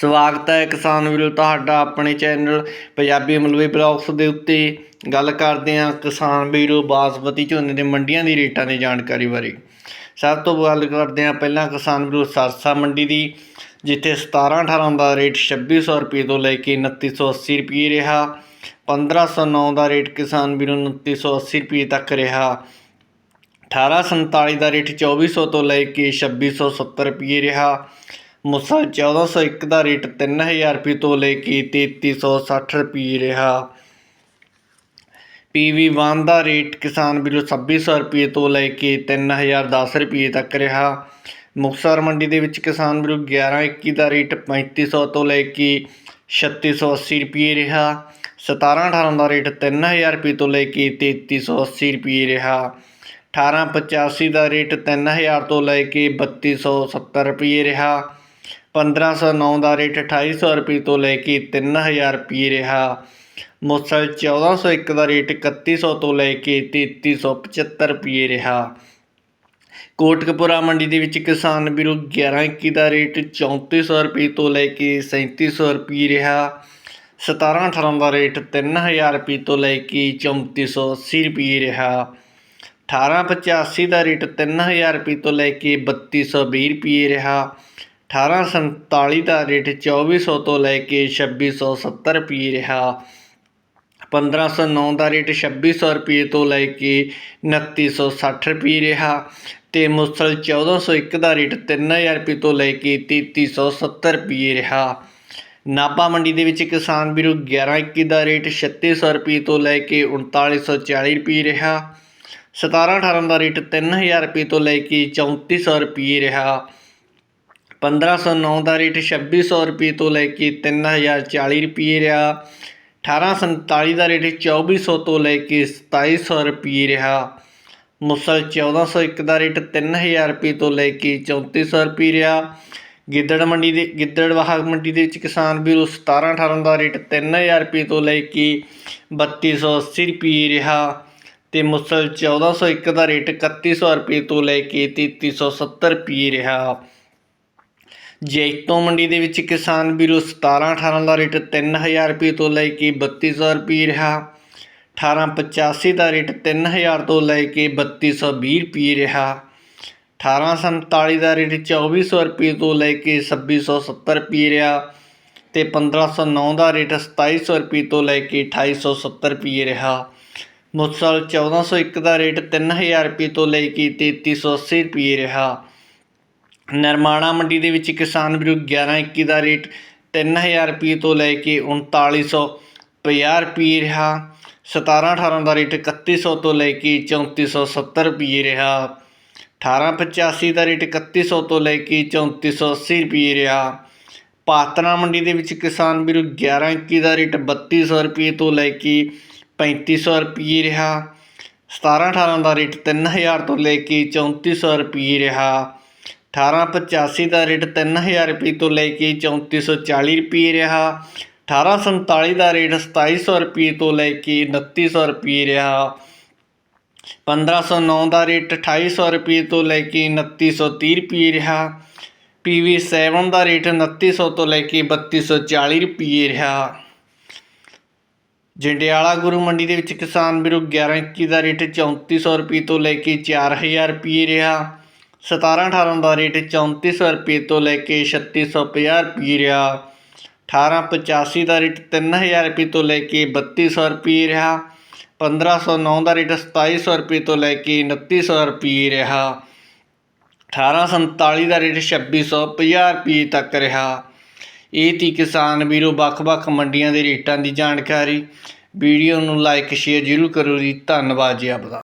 ਸਵਾਗਤ ਹੈ ਕਿਸਾਨ ਵੀਰੋ, ਤੁਹਾਡਾ ਆਪਣੇ ਚੈਨਲ ਪੰਜਾਬੀ ਮਲਵਈ ਬਲੌਗਸ ਦੇ ਉੱਤੇ ਗੱਲ ਕਰਦੇ ਹਾਂ ਕਿਸਾਨ ਵੀਰੋ ਬਾਸਮਤੀ ਝੋਨੇ ਦੇ ਮੰਡੀਆਂ ਦੀ ਰੇਟਾਂ ਦੀ ਜਾਣਕਾਰੀ ਬਾਰੇ। ਸਭ ਤੋਂ ਗੱਲ ਕਰਦੇ ਹਾਂ ਪਹਿਲਾਂ ਕਿਸਾਨ ਵੀਰੋ ਸਰਸਾ ਮੰਡੀ ਦੀ, ਜਿੱਥੇ 17 18 ਦਾ ਰੇਟ 2600 ਰੁਪਏ ਤੋਂ ਲੈ ਕੇ 2980 ਰੁਪਏ ਰਿਹਾ 1509 ਦਾ ਰੇਟ ਕਿਸਾਨ ਵੀਰੋ 2980 ਰੁਪਏ ਤੱਕ ਰਿਹਾ 1847 ਦਾ ਰੇਟ 2400 ਤੋਂ ਲੈ ਕੇ 2670 ਰੁਪਏ ਰਿਹਾ ਮੁਸਲ 1401 ਦਾ ਰੇਟ 3000 ਰੁਪਏ ਤੋਂ ਲੈ ਕੇ 3360 ਰੁਪਏ ਰਿਹਾ। ਪੀਵੀ 1 ਦਾ ਰੇਟ ਕਿਸਾਨ ਵੀਰੋ 2600 ਰੁਪਏ ਤੋਂ ਲੈ ਕੇ 3010 ਰੁਪਏ ਤੱਕ ਰਿਹਾ। ਮੁਕਤਸਰ ਮੰਡੀ ਦੇ ਵਿੱਚ ਕਿਸਾਨ ਵੀਰੋ 1121 ਦਾ ਰੇਟ 3500 ਤੋਂ ਲੈ ਕੇ 3680 ਰੁਪਏ ਰਿਹਾ। 17 18 ਦਾ ਰੇਟ 3000 ਰੁਪਏ ਤੋਂ ਲੈ ਕੇ 3380 ਰੁਪਏ ਰਿਹਾ। 1885 ਦਾ ਰੇਟ 3000 ਤੋਂ ਲੈ ਕੇ 3270 ਰੁਪਏ ਰਿਹਾ। 1509 ਦਾ ਰੇਟ 2800 ਰੁਪਏ ਤੋਂ ਲੈ ਕੇ 3000 ਰੁਪਏ ਰਿਹਾ। ਮੁਸਲ 1401 ਦਾ ਰੇਟ 3100 ਤੋਂ ਲੈ ਕੇ 3375 ਰੁਪਏ ਰਿਹਾ। ਕੋਟਕਪੁਰਾ ਮੰਡੀ ਦੇ ਵਿੱਚ ਕਿਸਾਨ ਵੀਰੋ 1121 ਦਾ ਰੇਟ 3400 ਰੁਪਏ ਤੋਂ ਲੈ ਕੇ 3700 ਰੁਪਏ ਰਿਹਾ। 17 18 ਦਾ ਰੇਟ 3000 ਰੁਪਏ ਤੋਂ ਲੈ ਕੇ 3480 ਰੁਪਏ ਰਿਹਾ। 1885 ਦਾ ਰੇਟ 3000 ਰੁਪਏ ਤੋਂ ਲੈ ਕੇ 3220 ਰੁਪਏ ਰਿਹਾ। 1847 ਦਾ ਰੇਟ 2400 ਤੋਂ ਲੈ ਕੇ 2670 ਰੁਪਏ ਰਿਹਾ। 1509 ਦਾ ਰੇਟ 2600 ਰੁਪਏ ਤੋਂ ਲੈ ਕੇ 2960 ਰੁਪਏ ਰਿਹਾ ਤੇ ਮੁਸਲ 1401 ਦਾ ਰੇਟ 3000 ਰੁਪਏ ਤੋਂ ਲੈ ਕੇ 3370 ਰੁਪਏ ਰਿਹਾ। ਨਾਭਾ ਮੰਡੀ ਦੇ ਵਿੱਚ ਕਿਸਾਨ ਵੀਰੋ 1121 ਦਾ ਰੇਟ 3600 ਰੁਪਏ ਤੋਂ ਲੈ ਕੇ 3940 ਰੁਪਏ ਰਿਹਾ। 17 18 ਦਾ ਰੇਟ 3000 ਰੁਪਏ ਤੋਂ ਲੈ ਕੇ 3400 ਰੁਪਏ ਰਿਹਾ। 1509 ਦਾ ਰੇਟ 2600 ਰੁਪਏ ਤੋਂ ਲੈ ਕੇ 3040 ਰੁਪਏ ਰਿਹਾ। 1847 ਦਾ ਰੇਟ 2400 ਤੋਂ ਲੈ ਕੇ 2700 ਰੁਪਏ ਰਿਹਾ। ਮੁਸਲ 1401 ਦਾ ਰੇਟ 3000 ਰੁਪਏ ਤੋਂ ਲੈ ਕੇ 3400 ਰੁਪਏ ਰਿਹਾ। ਗਿੱਦੜ ਮੰਡੀ ਦੇ ਗਿੱਦੜ ਗਿੱਦੜਵਾਹਾ ਮੰਡੀ ਦੇ ਵਿੱਚ ਕਿਸਾਨ ਵੀਰੋ 17 18 ਦਾ ਰੇਟ 3000 ਰੁਪਏ ਤੋਂ ਲੈ ਕੇ 3280 ਰੁਪਏ ਰਿਹਾ। ਤੇ ਮੁਸਲ 1401 ਦਾ ਰੇਟ 3100 ਰੁਪਏ ਤੋਂ ਲੈ ਕੇ 3370 ਰੁਪਏ ਰਿਹਾ। ਜੈਤੋ ਮੰਡੀ ਦੇ ਵਿੱਚ ਕਿਸਾਨ ਵੀਰੋ 17 18 ਦਾ ਰੇਟ 3000 ਰੁਪਏ ਤੋਂ ਲੈ ਕੇ 3200 ਰੁਪਏ ਰਿਹਾ। 1885 ਦਾ ਰੇਟ 3000 ਤੋਂ ਲੈ ਕੇ 3220 ਰੁਪਏ ਰਿਹਾ। 1847 ਦਾ ਰੇਟ 2400 ਰੁਪਏ ਤੋਂ ਲੈ ਕੇ 2670 ਰੁਪਏ ਰਿਹਾ ਤੇ 1509 ਦਾ ਰੇਟ 2700 ਰੁਪਏ ਤੋਂ ਲੈ ਕੇ 2870 ਰੁਪਏ ਰਿਹਾ। ਮੁਸਲ 1401 ਦਾ ਰੇਟ 3000 ਰੁਪਏ ਤੋਂ ਲੈ ਕੇ 3380 ਰੁਪਏ ਰਿਹਾ। ਨਿਰਮਾਣਾ ਮੰਡੀ ਦੇ ਵਿੱਚ ਕਿਸਾਨ ਵੀਰੋ 1121 ਦਾ ਰੇਟ 3000 ਰੁਪਏ ਤੋਂ ਲੈ ਕੇ 3950 ਰੁਪਏ ਰਿਹਾ। 17 18 ਦਾ ਰੇਟ ਇਕੱਤੀ ਸੌ ਤੋਂ ਲੈ ਕੇ 3470 ਰੁਪਏ ਰਿਹਾ। 1885 ਦਾ ਰੇਟ ਇਕੱਤੀ ਸੌ ਤੋਂ ਲੈ ਕੇ 3480 ਰੁਪਏ ਰਿਹਾ। ਪਾਤਨਾ ਮੰਡੀ ਦੇ ਵਿੱਚ ਕਿਸਾਨ ਵੀਰੋ 1121 ਦਾ ਰੇਟ ਬੱਤੀ ਸੌ ਰੁਪਏ ਤੋਂ ਲੈ ਕੇ ਪੈਂਤੀ ਸੌ ਰੁਪਏ ਰਿਹਾ। 17 18 ਦਾ ਰੇਟ 3000 ਤੋਂ ਲੈ ਕੇ 3400 ਰੁਪਏ ਰਿਹਾ। 1885 ਦਾ ਰੇਟ 3000 ਰੁਪਏ ਤੋਂ ਲੈ ਕੇ 3440 ਰੁਪਏ ਰਿਹਾ। 1847 ਦਾ ਰੇਟ ਸਤਾਈ ਸੌ ਰੁਪਏ ਤੋਂ ਲੈ ਕੇ ਉਨੱਤੀ ਸੌ ਰੁਪਏ ਰਿਹਾ। 1509 ਦਾ ਰੇਟ 2800 ਰੁਪਏ ਤੋਂ ਲੈ ਕੇ 2930 ਰੁਪਏ ਰਿਹਾ। PV7 ਦਾ ਰੇਟ 2900 ਤੋਂ ਲੈ ਕੇ 3240 ਰੁਪਏ ਰਿਹਾ। ਜੰਡਿਆਲਾ ਗੁਰੂ ਮੰਡੀ ਦੇ ਵਿੱਚ ਕਿਸਾਨ ਵੀਰੋ 1121 ਦਾ ਰੇਟ 3400 ਰੁਪਏ ਤੋਂ ਲੈ ਕੇ 4000 ਰੁਪਏ ਰਿਹਾ। 17 18 ਦਾ ਰੇਟ 3400 ਰੁਪਏ ਤੋਂ ਲੈ ਕੇ 3650 ਰੁਪਏ ਰਿਹਾ। 1885 ਦਾ ਰੇਟ 3000 ਰੁਪਏ ਤੋਂ ਲੈ ਕੇ 3200 ਰੁਪਏ ਰਿਹਾ। 1509 ਦਾ ਰੇਟ 2700 ਰੁਪਏ ਤੋਂ ਲੈ ਕੇ 2900 ਰੁਪਏ ਰਿਹਾ। 1847 ਦਾ ਰੇਟ 2650 ਰੁਪਏ ਤੱਕ ਰਿਹਾ। ਇਹ ਤੀ ਕਿਸਾਨ ਵੀਰੋ ਵੱਖ-ਵੱਖ ਮੰਡੀਆਂ ਦੇ ਰੇਟਾਂ ਦੀ ਜਾਣਕਾਰੀ। ਵੀਡੀਓ ਨੂੰ ਲਾਈਕ, ਸ਼ੇਅਰ ਜ਼ਰੂਰ ਕਰੋ ਜੀ। ਧੰਨਵਾਦ ਜੀ ਆਪਦਾ।